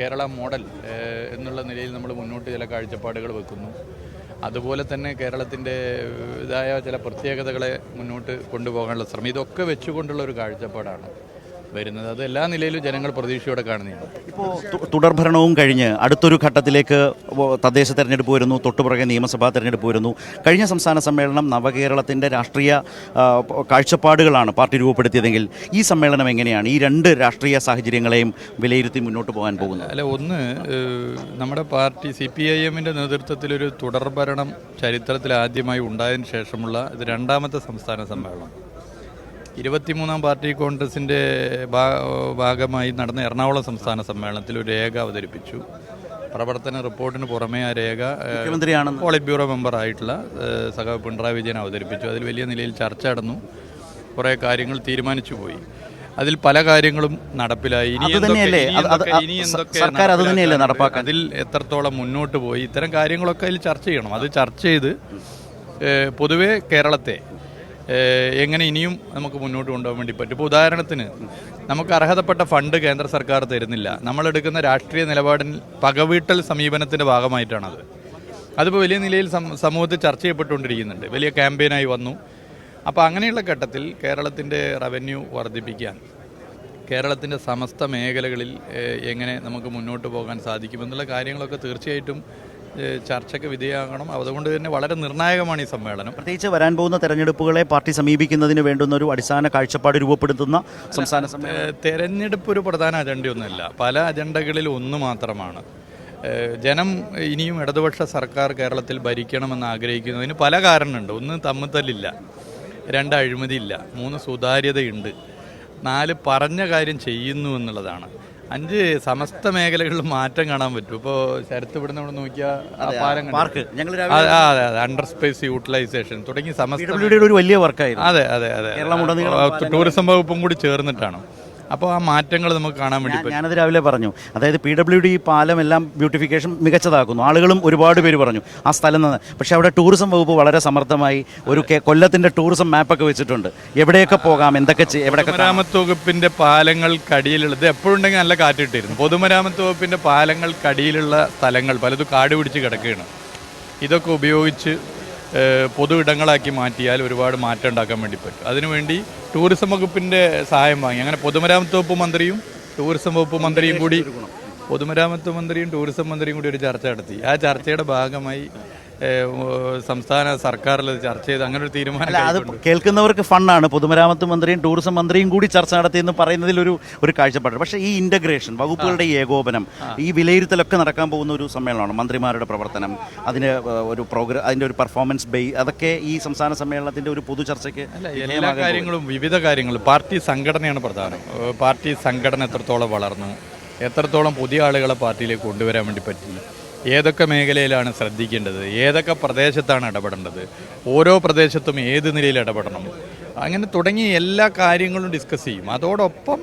Kerala model എന്നുള്ള നിലയിൽ നമ്മൾ മുന്നോട്ട് ചില കാഴ്ചപ്പാടുകൾ വെക്കുന്നു. അതുപോലെ തന്നെ കേരളത്തിന്റെ ഇതായ ചില പ്രത്യേകതകളെ മുന്നോട്ട് കൊണ്ടുപോകാനുള്ള ശ്രമം. ഇതൊക്കെ വെച്ചുകൊണ്ടുള്ള ഒരു കാഴ്ചപ്പാടാണ്. വരുന്നത്. അത് എല്ലാ നിലയിലും ജനങ്ങൾ പ്രതീക്ഷയോടെ കാണുന്നതാണ്. ഇപ്പോൾ തുടർഭരണവും കഴിഞ്ഞ് അടുത്തൊരു ഘട്ടത്തിലേക്ക് തദ്ദേശ തെരഞ്ഞെടുപ്പ് വരുന്നു. തൊട്ടുപുറകെ നിയമസഭാ തെരഞ്ഞെടുപ്പ് വരുന്നു. കഴിഞ്ഞ സംസ്ഥാന സമ്മേളനം നവകേരളത്തിന്റെ രാഷ്ട്രീയ കാഴ്ചപ്പാടുകളാണ് പാർട്ടി രൂപപ്പെടുത്തിയതെങ്കിൽ ഈ സമ്മേളനം എങ്ങനെയാണ്? ഈ രണ്ട് രാഷ്ട്രീയ സാഹചര്യങ്ങളെയും വിലയിരുത്തി മുന്നോട്ട് പോകാൻ പോകുന്നത്. അല്ല ഒന്ന് നമ്മുടെ പാർട്ടി സി പി ഐ എമ്മിന്റെ നേതൃത്വത്തിലൊരു തുടർഭരണം ചരിത്രത്തിൽ ആദ്യമായി ഉണ്ടായതിനു ശേഷമുള്ള ഇത് രണ്ടാമത്തെ സംസ്ഥാന സമ്മേളനം. ഇരുപത്തിമൂന്നാം പാർട്ടി കോൺഗ്രസിന്റെ ഭാഗമായി നടന്ന എറണാകുളം സംസ്ഥാന സമ്മേളനത്തിൽ ഒരു രേഖ അവതരിപ്പിച്ചു. പ്രവർത്തന റിപ്പോർട്ടിന് പുറമേ ആ രേഖ മുഖ്യമന്ത്രിയാണ് പോളിറ്റ് ബ്യൂറോ മെമ്പറായിട്ടുള്ള ആയിട്ടുള്ള സഖാവ് പിണറായി വിജയൻ അവതരിപ്പിച്ചു. അതിൽ വലിയ നിലയിൽ ചർച്ച നടന്നു. കുറേ കാര്യങ്ങൾ തീരുമാനിച്ചു പോയി. അതിൽ പല കാര്യങ്ങളും നടപ്പിലായി. ഇനി എന്തൊക്കെ- ഇനി എന്തൊക്കെ- നടപ്പാക്കാൻ? അതിൽ എത്രത്തോളം മുന്നോട്ട് പോയി? ഇത്തരം കാര്യങ്ങളൊക്കെ അതിൽ ചർച്ച ചെയ്യണം. അത് ചർച്ച ചെയ്ത് പൊതുവേ പൊതുവെ കേരളത്തെ എങ്ങനെ ഇനിയും നമുക്ക് മുന്നോട്ട് കൊണ്ടുപോകാൻ വേണ്ടി പറ്റും? ഇപ്പോൾ ഉദാഹരണത്തിന് നമുക്ക് അർഹതപ്പെട്ട ഫണ്ട് കേന്ദ്ര സർക്കാർ തരുന്നില്ല. നമ്മളെടുക്കുന്ന രാഷ്ട്രീയ നിലപാടിൽ പകവീട്ടൽ സമീപനത്തിന്റെ ഭാഗമായിട്ടാണത്. അതിപ്പോൾ വലിയ നിലയിൽ സമൂഹത്തിൽ ചർച്ച ചെയ്യപ്പെട്ടുകൊണ്ടിരിക്കുന്നുണ്ട്. വലിയ ക്യാമ്പയിനായി വന്നു. അപ്പോൾ അങ്ങനെയുള്ള ഘട്ടത്തിൽ കേരളത്തിന്റെ റവന്യൂ വർദ്ധിപ്പിക്കാൻ കേരളത്തിന്റെ സമസ്ത മേഖലകളിൽ എങ്ങനെ നമുക്ക് മുന്നോട്ട് പോകാൻ സാധിക്കുമെന്നുള്ള കാര്യങ്ങളൊക്കെ തീർച്ചയായിട്ടും ചർച്ചയ്ക്ക് വിധേയമാകണം. അതുകൊണ്ട് തന്നെ വളരെ നിർണായകമാണ് ഈ സമ്മേളനം. പ്രത്യേകിച്ച് വരാൻ പോകുന്ന തെരഞ്ഞെടുപ്പുകളെ പാർട്ടി സമീപിക്കുന്നതിന് വേണ്ടുന്ന ഒരു അടിസ്ഥാന കാഴ്ചപ്പാട് രൂപപ്പെടുത്തുന്ന സംസ്ഥാന തെരഞ്ഞെടുപ്പ് ഒരു പ്രധാന അജണ്ടയൊന്നുമല്ല. പല അജണ്ടകളിൽ ഒന്ന് മാത്രമാണ്. ജനം ഇനിയും ഇടതുപക്ഷ സർക്കാർ കേരളത്തിൽ ഭരിക്കണമെന്ന് ആഗ്രഹിക്കുന്നതിന് പല കാരണമുണ്ട്. ഒന്ന് തമ്മിത്തല്ലില്ല. രണ്ട് അഴിമതിയില്ല. മൂന്ന് സുതാര്യതയുണ്ട്. നാല് പറഞ്ഞ കാര്യം ചെയ്യുന്നു എന്നുള്ളതാണ്. അഞ്ച് സമസ്ത മേഖലകളിൽ മാറ്റം കാണാൻ പറ്റും. ഇപ്പോൾ ശരത്ത് ഇവിടുന്ന് ഇവിടെ നോക്കിയാൽ? പാർക്ക്. അതെ അതെ. അണ്ടർ സ്പേസ് യൂട്ടിലൈസേഷൻ തുടങ്ങി സമസ്ത ഒരു വലിയ വർക്കായിരുന്നു അതെ അതെ അതെ. ടൂറിസം വകുപ്പും കൂടി ചേർന്നിട്ടാണ്. അപ്പോൾ ആ മാറ്റങ്ങൾ നമുക്ക് കാണാൻ വേണ്ടി പറ്റും. ഞാനത് രാവിലെ പറഞ്ഞു. അതായത് പി ഡബ്ല്യു ഡി പാലം എല്ലാം ബ്യൂട്ടിഫിക്കേഷൻ മികച്ചതാക്കുന്നു. ആളുകളും ഒരുപാട് പേര് പറഞ്ഞു ആ സ്ഥലം നിന്ന്. പക്ഷെ അവിടെ ടൂറിസം വകുപ്പ് വളരെ സമർത്ഥമായി ഒരു കൊല്ലത്തിന്റെ കൊല്ലത്തിന്റെ ടൂറിസം മാപ്പൊക്കെ വെച്ചിട്ടുണ്ട്. എവിടെയൊക്കെ പോകാം എന്തൊക്കെ എവിടെയൊക്കെ. പൊതുമരാമത്ത് വകുപ്പിന്റെ പാലങ്ങൾക്കടിയിലുള്ളത് എപ്പോഴുണ്ടെങ്കിൽ നല്ല കാറ്റിട്ടിരുന്നു. പൊതുമരാമത്ത് വകുപ്പിന്റെ പാലങ്ങൾക്കടിയിലുള്ള സ്ഥലങ്ങൾ പലതും കാട് പിടിച്ച് കിടക്കുകയാണ്. ഇതൊക്കെ ഉപയോഗിച്ച് പൊതു ഇടങ്ങളാക്കി മാറ്റിയാൽ ഒരുപാട് മാറ്റം ഉണ്ടാക്കാൻ വേണ്ടി പറ്റും. അതിനുവേണ്ടി ടൂറിസം വകുപ്പിന്റെ സഹായം വാങ്ങി. അങ്ങനെ പൊതുമരാമത്ത് വകുപ്പ് മന്ത്രിയും ടൂറിസം വകുപ്പ് മന്ത്രിയും കൂടി പൊതുമരാമത്ത് മന്ത്രിയും ടൂറിസം മന്ത്രിയും കൂടി ഒരു ചർച്ച നടത്തി. ആ ചർച്ചയുടെ ഭാഗമായി സംസ്ഥാന സർക്കാരിൽ ചർച്ച ചെയ്ത് അങ്ങനെ ഒരു തീരുമാനം അല്ല അത് കേൾക്കുന്നവർക്ക് ഫണ്ണാണ്. പൊതുമരാമത്ത് മന്ത്രിയും ടൂറിസം മന്ത്രിയും കൂടി ചർച്ച നടത്തിയെന്ന് പറയുന്നതിൽ ഒരു ഒരു കാഴ്ചപ്പാട്. പക്ഷേ ഈ ഇന്റഗ്രേഷൻ വകുപ്പുകളുടെ ഈ ഏകോപനം ഈ വിലയിരുത്തലൊക്കെ നടക്കാൻ പോകുന്ന ഒരു സമ്മേളനമാണ് മന്ത്രിമാരുടെ പ്രവർത്തനം അതിന് ഒരു പ്രോഗ്രാം അതിന്റെ ഒരു പെർഫോമൻസ് ബേ അതൊക്കെ ഈ സംസ്ഥാന സമ്മേളനത്തിന്റെ ഒരു പൊതു ചർച്ചയ്ക്ക് എല്ലാ കാര്യങ്ങളും വിവിധ കാര്യങ്ങളും പാർട്ടി സംഘടനയാണ് പ്രധാനം. പാർട്ടി സംഘടന എത്രത്തോളം വളർന്നു എത്രത്തോളം പുതിയ ആളുകളെ പാർട്ടിയിലേക്ക് കൊണ്ടുവരാൻ വേണ്ടി പറ്റി ഏതൊക്കെ മേഖലയിലാണ് ശ്രദ്ധിക്കേണ്ടത്? ഏതൊക്കെ പ്രദേശത്താണ് ഇടപെടേണ്ടത്? ഓരോ പ്രദേശത്തും ഏത് നിലയിൽ ഇടപെടണം? അങ്ങനെ തുടങ്ങി എല്ലാ കാര്യങ്ങളും ഡിസ്കസ് ചെയ്യും. അതോടൊപ്പം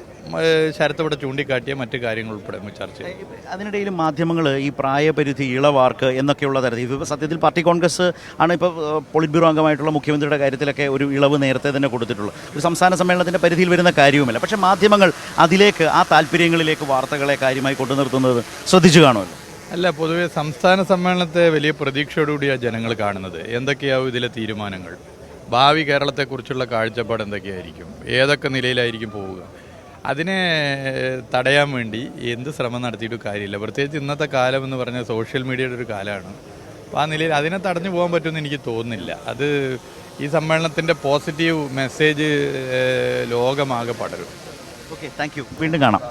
ശരത്ത് ഇവിടെ ചൂണ്ടിക്കാട്ടിയ മറ്റു കാര്യങ്ങൾ ഉൾപ്പെടെ ചർച്ച ചെയ്യും. അതിനിടയിൽ മാധ്യമങ്ങൾ ഈ പ്രായപരിധി ഇളവാർക്ക് എന്നൊക്കെയുള്ള തരത്തിൽ ഇപ്പോൾ സത്യത്തിൽ പാർട്ടി കോൺഗ്രസ് ആണ് ഇപ്പോൾ പോളിറ്റ് ബ്യൂറോ അംഗമായിട്ടുള്ള മുഖ്യമന്ത്രിയുടെ കാര്യത്തിലൊക്കെ ഒരു ഇളവ് നേരത്തെ തന്നെ കൊടുത്തിട്ടുള്ളൂ. ഒരു സംസ്ഥാന സമ്മേളനത്തിന്റെ പരിധിയിൽ വരുന്ന കാര്യവുമല്ല. പക്ഷേ മാധ്യമങ്ങൾ അതിലേക്ക് ആ താല്പര്യങ്ങളിലേക്ക് വാർത്തകളെ കാര്യമായി കൊണ്ടുനിർത്തുന്നത് ശ്രദ്ധിച്ചു കാണുമല്ലോ. അല്ല പൊതുവെ സംസ്ഥാന സമ്മേളനത്തെ വലിയ പ്രതീക്ഷയോടുകൂടിയാണ് ജനങ്ങൾ കാണുന്നത്. എന്തൊക്കെയാവും ഇതിലെ തീരുമാനങ്ങൾ? ഭാവി കേരളത്തെക്കുറിച്ചുള്ള കാഴ്ചപ്പാട് എന്തൊക്കെയായിരിക്കും? ഏതൊക്കെ നിലയിലായിരിക്കും പോവുക? അതിനെ തടയാൻ വേണ്ടി എന്ത് ശ്രമം നടത്തിയിട്ട് കാര്യമില്ല. പ്രത്യേകിച്ച് ഇന്നത്തെ കാലം എന്ന് പറഞ്ഞാൽ സോഷ്യൽ മീഡിയയുടെ ഒരു കാലമാണ്. അപ്പോൾ ആ നിലയിൽ അതിനെ തടഞ്ഞു പോകാൻ പറ്റുമെന്ന് എനിക്ക് തോന്നുന്നില്ല. അത് ഈ സമ്മേളനത്തിന്റെ പോസിറ്റീവ് മെസ്സേജ് ലോകമാകെ പടരും. ഓക്കെ താങ്ക് വീണ്ടും കാണാം.